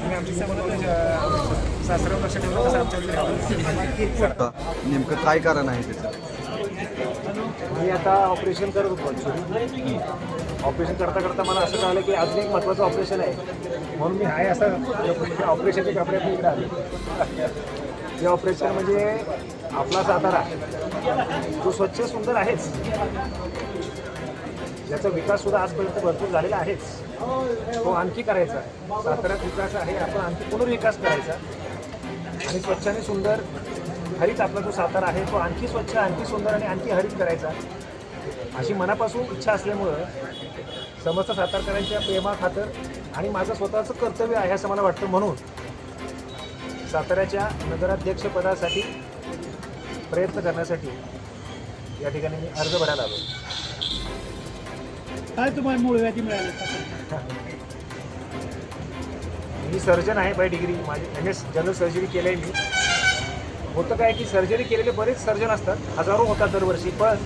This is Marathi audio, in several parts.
तुम्ही आमची सासऱ्यावर लक्ष ठेवलं कसं आमच्या नेमकं काय कारण आहे त्याचं? मी आता ऑपरेशन करत होतो ऑपरेशन करता करता मला असं कळलं की अजून एक महत्त्वाचं ऑपरेशन आहे. म्हणून मी आहे असं ऑपरेशनचे कपडे मी इकडे आले. हे ऑपरेशन म्हणजे आपला सातारा जो स्वच्छ सुंदर आहेच. ज्याचा विकास सुद्धा आजपर्यंत भरपूर झालेला आहेच. तो आणखी करायचा साताऱ्यात विकास आहे आपण आणखी पुनर्विकास करायचा आणि स्वच्छ आणि सुंदर हरित आपला जो सातारा आहे तो आणखी स्वच्छ आणखी सुंदर आणि आणखी हरित करायचा अशी मनापासून इच्छा असल्यामुळं समस्त सातारकरांच्या प्रेमाखातर आणि माझं स्वतःचं कर्तव्य आहे असं मला वाटतं म्हणून साताऱ्याच्या नगराध्यक्षपदासाठी प्रयत्न करण्यासाठी या ठिकाणी मी अर्ज भरायला आलो. काय तुम्हाला मूळ व्याधी मिळाली? मी सर्जन आहे बाय डिग्री माझी एम एस जनरल सर्जरी केलं आहे मी. होतं काय की सर्जरी केलेले बरेच सर्जन असतात. हजारो होतात दरवर्षी पण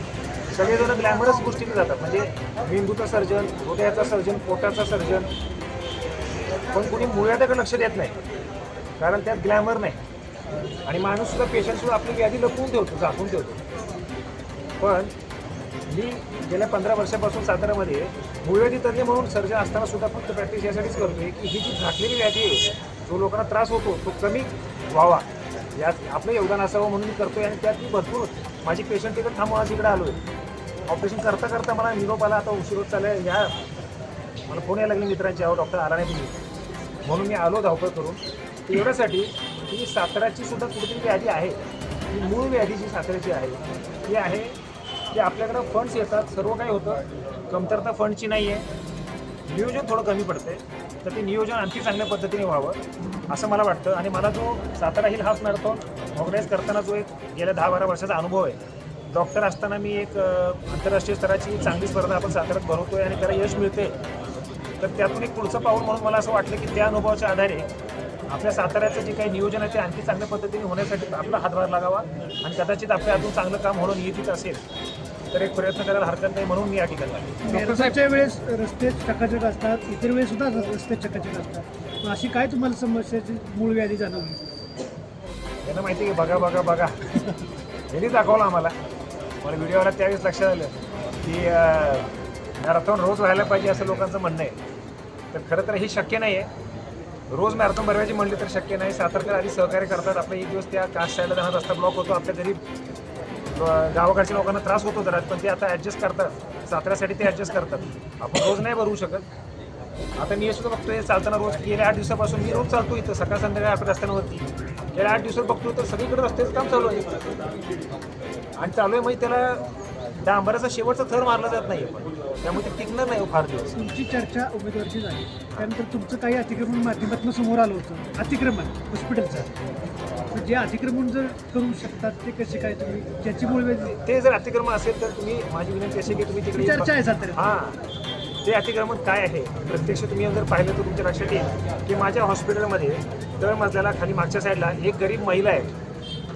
सगळेजण ग्लॅमरस गोष्टीने जातात. म्हणजे मेंदूचा सर्जन हृदयाचा सर्जन पोटाचा सर्जन पण कुणी मुळ्याकडे लक्ष देत नाही. कारण त्यात ग्लॅमर नाही. आणि माणूससुद्धा पेशंटसुद्धा आपली व्याधी लपवून ठेवतो झाकून ठेवतो. पण मी गेल्या पंधरा वर्षापासून साताऱ्यामध्ये मुळव्याधी तज्ञ म्हणून सर्जन असताना सुद्धा फक्त प्रॅक्टिस यासाठीच करतोय की ही जी झाकलेली व्याधी आहे जो लोकांना त्रास होतो तो कमी व्हावा. यात आपलं योगदान असावं म्हणून मी करतोय आणि त्यात मी भरपूर माझी पेशंट तिकडे थांबून आज इकडे आलो आहे ऑपरेशन करता करता मला निरोप आला आता उशीर होत या मला फोन यायला लागले मित्रांचे अहो डॉक्टर आला नाही तुम्ही. म्हणून मी आलो धावपळ करून. एवढ्यासाठी की साताऱ्याची सुद्धा कुठेतरी व्याधी आहे. ही मूळ व्याधी जी साताऱ्याची आहे ती आहे की आपल्याकडं फंड्स येतात सर्व काही होतं. कमतरता फंडची नाही आहे नियोजन थोडं कमी पडते तर ते नियोजन आणखी चांगल्या पद्धतीने व्हावं असं मला वाटतं. आणि मला जो Satara hill half marathon organise करताना जो एक गेल्या दहा बारा वर्षाचा अनुभव आहे डॉक्टर असताना मी एक आंतरराष्ट्रीय स्तराची चांगली स्पर्धा आपण साताऱ्यात आहे आणि त्याला यश मिळते तर त्यातून एक पुढचं पाऊल म्हणून मला असं वाटलं की त्या अनुभवाच्या आधारे आपल्या साताऱ्याचं जे काही नियोजन आहे ते आणखी चांगल्या पद्धतीने होण्यासाठी आपला हातभार लागावा आणि कदाचित आपल्या हातून चांगलं काम होणं नियतीच असेल तर एक प्रयत्न करायला हरकत नाही म्हणून मी या ठिकाणी आलो. वेळेस रस्ते चकाचक असतात इतर वेळेस सुद्धा रस्ते चकाचक असतात. मग अशी काय तुम्हाला समस्याची मूळ व्याधी जाणवली? यांना माहिती आहे की बघा बघा बघा. यांनी दाखवलं आम्हाला. मला व्हिडिओला त्यावेळेस लक्षात आलं की मॅरेथॉन रोज व्हायला पाहिजे असं लोकांचं म्हणणं आहे. तर खरं तर हे शक्य नाही आहे रोज मॅरेथॉन भरवायची म्हणली तर शक्य नाही. सातारकर आधी सहकार्य करतात. आपला एक दिवस त्या कास्ट साईडला जाणार रस्ता ब्लॉक होतो. आपल्या गरीब अं, गावाकडच्या लोकांना त्रास होतो जरा पण ते आता ॲडजस्ट करतात. साताऱ्यासाठी ते ॲडजस्ट करतात. आपण रोज नाही भरू शकत. आता मी सुद्धा बघतोय चालताना रोज गेल्या आठ दिवसापासून मी रोज चालतो इथं सकाळ संध्याकाळी आपल्या रस्त्यांवरती. गेल्या आठ दिवसात बघतो तर सगळीकडे रस्त्याचं काम चालू आहे आणि चालू आहे मग त्याला डांबराचा शेवटचा थर मारला जात नाही त्यामुळे ते टिकणार नाही हो फार दिवस. तुमची चर्चा उमेदवारची झाली. त्यानंतर तुमचं काही अतिक्रमण माध्यमातून समोर आलं होतं. अतिक्रमण हॉस्पिटलचं जे अतिक्रमण जर करू शकतात ते कसे काय तुम्ही? ज्याची मूळ ते जर अतिक्रमण असेल तर तुम्ही माझी विनंती अशी की तुम्ही तिकडे चर्चा आहे साताऱ्यात. हां. ते अतिक्रमण काय आहे? प्रत्यक्ष तुम्ही जर पाहिलं तर तुमच्या लक्षात येईल की माझ्या हॉस्पिटलमध्ये तळ मजल्याला खाली मागच्या साईडला एक गरीब महिला आहे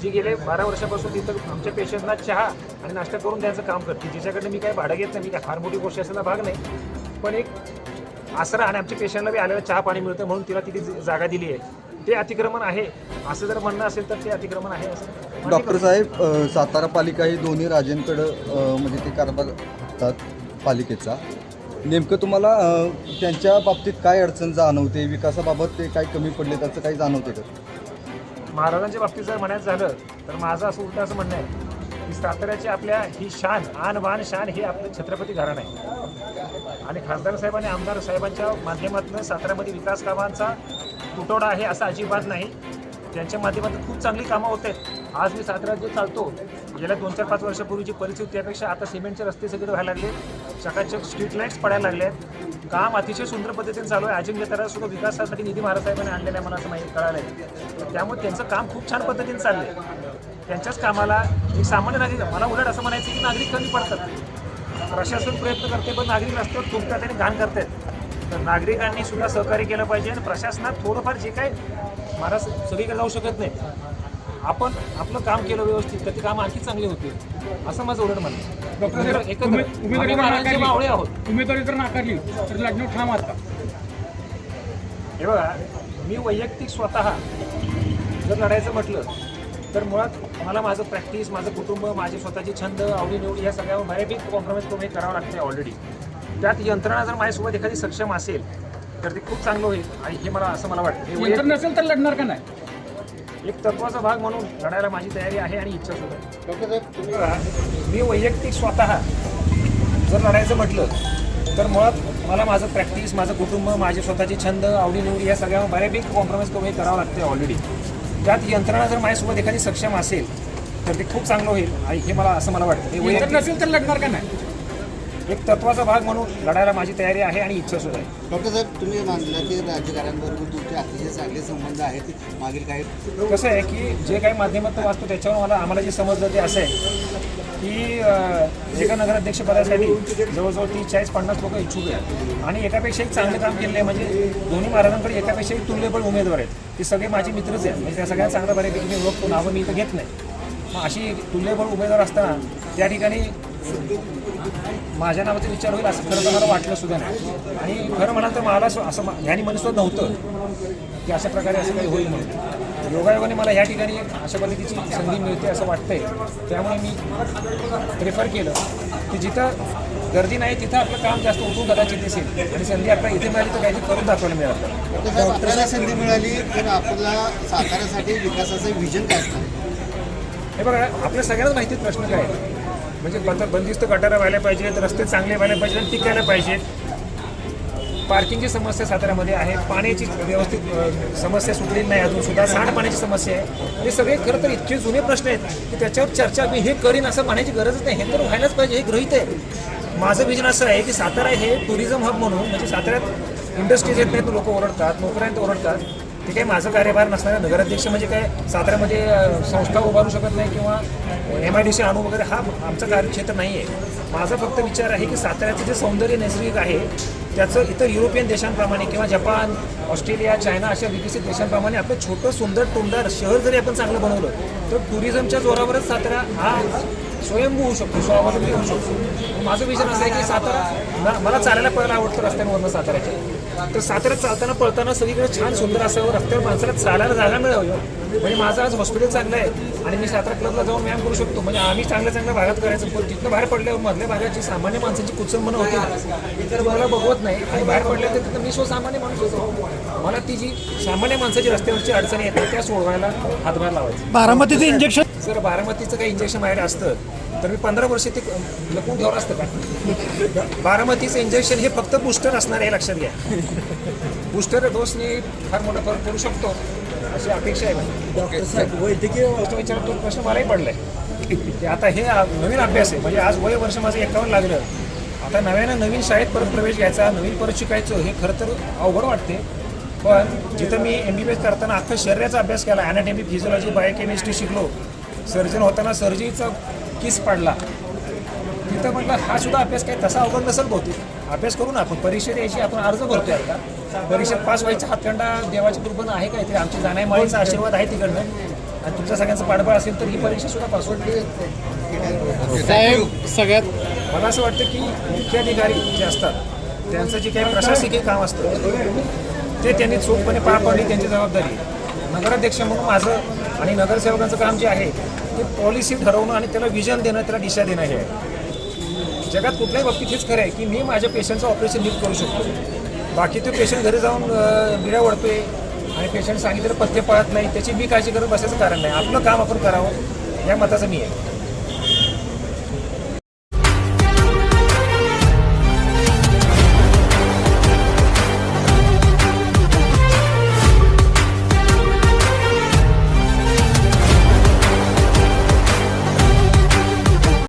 जी गेले बारा वर्षापासून तिथं आमच्या पेशंटना चहा आणि नाश्ता करून द्यायचं काम करते. जिच्याकडे मी काय भाडं घेत नाही मी काय फार मोठी गोष्ट असायला भाग नाही. पण एक आसरा आणि आमच्या पेशंटला बी आलेला चहा पाणी मिळतं म्हणून तिला तिथे जागा दिली आहे. ते अतिक्रमण आहे. असं जर म्हणणं असेल तर ते अतिक्रमण आहे असं. डॉक्टर साहेब सातारा पालिका ही दोन्ही राजेंकडं म्हणजे ते कारभार हातात पालिकेचा. नेमकं तुम्हाला त्यांच्या बाबतीत काय अडचण जाणवते? विकासाबाबत ते काय कमी पडले त्याचं काही जाणवते का? महाराजांच्या बाबतीत जर म्हणायचं झालं तर माझं असं उलटं असं म्हणणं आहे. साताऱ्याची आपल्या ही शान आन बान शान हे आपलं छत्रपती घराणं आहे. आणि खासदार साहेब आणि आमदार साहेबांच्या माध्यमातून साताऱ्यामध्ये विकास कामांचा तुटवडा आहे असा अजिबात नाही. त्यांच्या माध्यमातून खूप चांगली कामं होत. आहेत आज मी साताऱ्यात जे चालतो गेल्या दोन चार पाच वर्षापूर्वीची परिस्थिती त्यापेक्षा आता सिमेंटचे रस्ते सगळे व्हायला लागले चकाचक स्ट्रीट लाईट्स पडायला लागले आहेत. काम अतिशय सुंदर पद्धतीने चालू आहे. अजिंक्य त्याला सुद्धा विकासासाठी निधी महाराज साहेबांनी आणलेला आहे मला असं माहिती कळालं आहे त्यामुळे त्यांचं काम खूप छान पद्धतीने चाललं आहे त्यांच्याच कामाला एक सामान्य नागरिक मला उलट असं म्हणायचं की नागरिक कमी पडतात. प्रशासन प्रयत्न करते पण नागरिक रस्त्यावर थुंकतात आणि घाण करतात. तर नागरिकांनी सुद्धा सहकार्य केलं पाहिजे आणि प्रशासनात थोडंफार जे काय महाराज सगळीकडे जाऊ शकत नाही. आपण आपलं काम केलं व्यवस्थित तर ते काम आणखी चांगले होतील असं माझं उलट म्हणणं एकत्र मावळे आहोत. उमेदवारी जर नाकारली तर ठाम आता. हे बघा मी वैयक्तिक स्वतः जर लढायचं म्हटलं तर मुळात मला माझं प्रॅक्टिस माझं कुटुंब माझे स्वतःचे छंद आवडीनिवडी या सगळ्यावर बऱ्यापैकी कॉम्प्रोमाइज करून हे करावं लागते ऑलरेडी त्यात यंत्रणा जर माझ्यासोबत एखादी सक्षम असेल तर ते खूप चांगलं होईल. आणि हे मला असं मला वाटतं. हे यंत्र वैयक्तिक- नसेल तर लढणार का नाही? एक तत्वाचा भाग म्हणून लढायला माझी तयारी आहे आणि इच्छा सुद्धा आहे. मी वैयक्तिक स्वतः जर लढायचं म्हटलं तर मुळात मला माझं प्रॅक्टिस माझं कुटुंब माझे स्वतःचे छंद आवडीनिवडी या सगळ्यावर बऱ्यापैकी कॉम्प्रोमाइज करून हे करावं लागते ऑलरेडी त्यात यंत्रणा जर माझ्यासोबत एखादी सक्षम असेल तर ते खूप चांगलं होईल. आणि हे मला असं मला वाटतं. हे वैयक्तिक नसेल तर लढणार का नाही? एक तत्वाचा भाग म्हणून लढायला माझी तयारी आहे आणि इच्छा सुद्धा आहे. डॉक्टर साहेब तुम्ही मानलं की राजकारण्यांबरोबर तुमचे अतिशय चांगले संबंध आहेत मागील काही कसं आहे की जे काही माध्यमातून वाचतो त्याच्यावर मला आम्हाला जे समजलं ते असं आहे की एका नगराध्यक्षपदासाठी जवळजवळ तीस चाळीस पन्नास लोक इच्छुक आहेत. आणि एकापेक्षा एक चांगलं काम केलेलं आहे म्हणजे दोन्ही महाराजांकडे एकापेक्षा एक तुल्यबळ उमेदवार आहेत. ते सगळे माझे मित्रच आहेत. म्हणजे त्या सगळ्या चांगल्या बऱ्यापैकी मी ओळखतो नावं मी इथं घेत नाही. मग अशी तुल्यबळ उमेदवार असताना त्या ठिकाणी माझ्या नावाचा विचार होईल असं खरं तर मला वाटलं सुद्धा नाही. आणि खरं म्हणाल तर मला असं असं ह्यानी मनसुद्धा नव्हतं की अशा प्रकारे असं काही होईल म्हणून. योगायोगाने मला या ठिकाणी एक अशा पद्धतीची संधी मिळते असं वाटतंय. त्यामुळे मी प्रेफर केलं की जिथं गर्दी नाही तिथं आपलं काम जास्त उठून कदाचित दिसेल. आणि संधी आपल्याला इथे मिळाली तर काहीतरी करून दाखवायला मिळालं. डॉक्टर साहेब आपल्याला संधी मिळाली तर आपल्याला साताऱ्यासाठी विकासाचं विजन काय हे बघा आपल्या सगळ्यांनाच माहिती प्रश्न काय आहे. म्हणजे बंद बंदिस्त गटारं व्हायला पाहिजेत रस्ते चांगले व्हायला पाहिजेत आणि टिकायला पाहिजेत पार्किंगची समस्या साताऱ्यामध्ये आहे. पाण्याची व्यवस्थित समस्या सुटलेली नाही अजून सुद्धा. सांडपाण्याची समस्या आहे. हे सगळे खरं तर इतके जुने प्रश्न आहेत की त्याच्यावर चर्चा मी हे करीन असं म्हणायची गरजच नाही. हे तर व्हायलाच पाहिजे हे गृहित आहे. माझं विजन असं आहे की सातारा हे टुरिझम हब म्हणून म्हणजे साताऱ्यात इंडस्ट्रीज येत नाहीत लोक ओरडतात नोकऱ्यांत ओरडतात. ते काही माझं कार्यभार नसणारा नगराध्यक्ष म्हणजे काय? साताऱ्यामध्ये संस्था उभारू शकत नाही किंवा एम आय डी सी आणू वगैरे हा आमचं कार्यक्षेत्र नाही आहे माझा फक्त विचार आहे की साताऱ्याचं जे सौंदर्य नैसर्गिक आहे त्याचं इतर युरोपियन देशांप्रमाणे किंवा जपान ऑस्ट्रेलिया चायना अशा विकसित देशांप्रमाणे आपलं छोटं सुंदर टोंडार शहर जरी आपण चांगलं बनवलं तर टुरिझमच्या जोरावरच सातारा हा स्वयंभू होऊ शकतो स्वावलंबी होऊ शकतो. माझं विचार असं आहे की सातारा मला चालायला पडायला आवडतं रस्त्यांवरनं साताऱ्याच्या. तर साताऱ्यात चालताना पळताना सगळीकडे छान सुंदर असावं रस्त्यावर माणसाला चालायला जागा मिळावी. म्हणजे माझं आज हॉस्पिटल चांगलं आहे आणि मी सातारा क्लबला जाऊन व्यायाम करू शकतो. म्हणजे आम्ही चांगल्या चांगल्या भागात करायचं. पण तिथनं बाहेर पडल्यावर मधल्या भागाची सामान्य माणसाची म्हणून होती ना तर मला बघवत नाही. आणि बाहेर पडल्या तर तिथं मी स्वसामान्य माणूस होतो. मला ती जी सामान्य माणसाची रस्त्यावरची अडचणी येतात त्या सोडवायला हातभार लावायची. बारामतीचं इंजेक्शन जर बारामतीचं काही इंजेक्शन माझ्याकडे असतं तर मी पंधरा वर्ष ते लपून ठेवलं असतं का? बारामतीचं इंजेक्शन हे फक्त बूस्टर असणार आहे हे लक्षात घ्या. बूस्टर डोसने फार मोठा फरक पडू शकतो अशी अपेक्षा आहे माझी. वैद्यकीय अवस्था विचार तो प्रश्न मलाही पडलाय. की आता हे नवीन अभ्यास आहे. म्हणजे आज वय वर्ष माझं एकावन्न लागलं. आता नव्यानं नवीन शाळेत परत प्रवेश घ्यायचा नवीन परत शिकायचं हे खरं तर अवघड वाटते. पण जिथं मी एम बी बी एस करताना अख्खा शरीराचा अभ्यास केला अॅनाटॉमी फिजिओलॉजी बायोकेमिस्ट्री शिकलो सर्जन होताना सर्जरीचा किस पाडला? तिथं म्हटलं हा सुद्धा अभ्यास काय तसा अवघड नसेल बहुतेक. अभ्यास करू ना आपण. परीक्षा द्यायची आपण अर्ज भरतोय आता. परीक्षेत पास व्हायचा हातखंडा देवाची कृपण आहे काहीतरी. आमची जाण्या माळीचा आशीर्वाद आहे तिकडनं. आणि तुमच्या सगळ्यांचं पाठबळ असेल तर ही परीक्षा सुद्धा पास होईल. साहेब सगळ्यात मला असं वाटतं की मुख्याधिकारी जे असतात त्यांचं जे काही प्रशासकीय काम असतं ते त्यांनी चोखपणे पार पाडली त्यांची जबाबदारी. नगराध्यक्ष म्हणून माझं आणि नगरसेवकांचं काम जे आहे ते पॉलिसी ठरवणं आणि त्याला विजन देणं त्याला दिशा देणं हे आहे. जगात कुठल्याही बाबतीत हेच खरं आहे की मी माझ्या पेशंटचं ऑपरेशन नीट करू शकतो. बाकी तो पेशंट घरी जाऊन अं, बिड्या ओढतोय आणि पेशंट सांगितलं पथ्य पळत नाही त्याची मी काळजी करत बसायचं कारण नाही. आपलं काम आपण करावं या मताचं मी आहे.